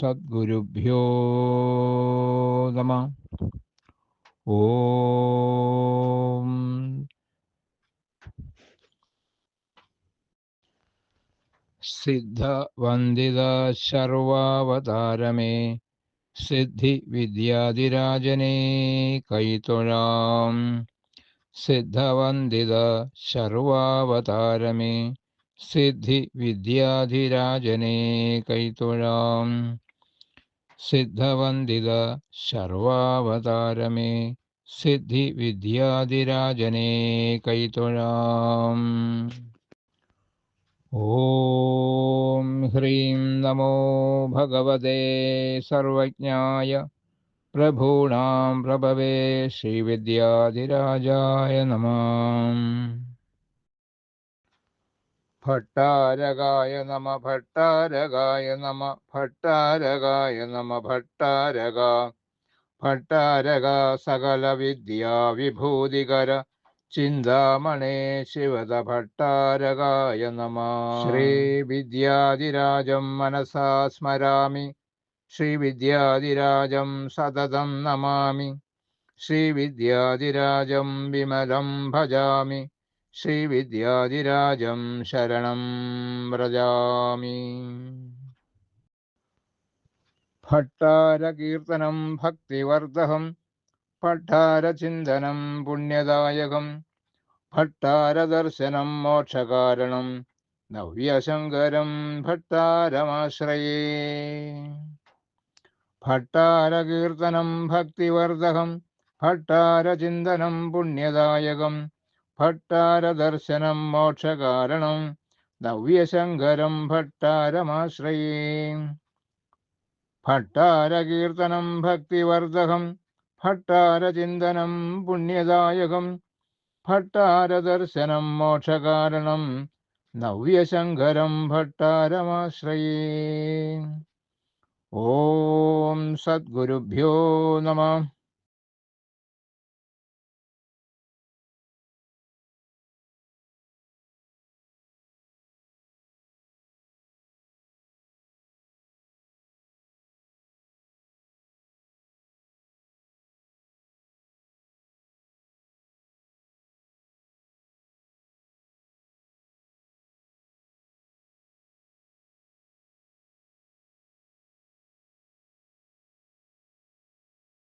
സദ്ഗുരുഭ്യോ നമ. ഓം സിദ്ധവന്ദിത ശർവാവതാരമേ. सिद्धि विद्यादिराजने कैतुणाम् सिद्धवन्दित सर्वावतारमे सिद्धि विद्याधिराजने कैतुणाम् सिद्धवन्दित सर्वावतारमे सिद्धि विद्याधिराजने कैतुणाम् ഓം ഹ്രീം നമോ ഭഗവതേ സർവജ്ഞായ प्रभूणां പ്രഭവേ श्रीविद्याधिराजाय नमः। ഭട്ടാരകായ നമ ഭട്ടാരകായ നമ ഭട്ടാരകായ നമ ഭട്ടാരക ഭട്ടാരക സകല വിദ്യാ വിഭൂതികര ചിന്താമണേ ശിവത ഭട്ടാരകായ നമ ശ്രീവിദ്യാധിരാജം മനസാ സ്മരാമി. ശ്രീവിദ്യാധിരാജം സതതം നമാമി. ശ്രീവിദ്യാധിരാജം വിമലം ഭജാമി. ശ്രീവിദ്യാധിരാജം ശരണം വ്രജാമി. ഭട്ടാരകീർത്തനം ഭക്തിവർദ്ധഹം ഭട്ടാരചിന്തനം പുണ്യദായകം ഭട്ടാരദർശനം മോക്ഷകാരണം നവ്യശങ്കരം ഭട്ടാരമാശ്രയേ. ഭട്ടാരകീർത്തനം ഭക്തിവർദ്ധകം ഭട്ടാരചിന്തനം പുണ്യദായകം ഭട്ടാരദർശനം മോക്ഷകാരണം നവ്യശങ്കരം ഭട്ടാരമാശ്രയേ. ഭട്ടാരകീർത്തനം ഭക്തിവർദ്ധകം ഭട്ടാരചിന്തനം പുണ്യദായകം ഭട്ടാരദർശനം മോക്ഷകാരണം നവ്യശങ്കരം ഭട്ടാരമാശ്രയേ. ഓം സദ്ഗുരുഭ്യോ നമ.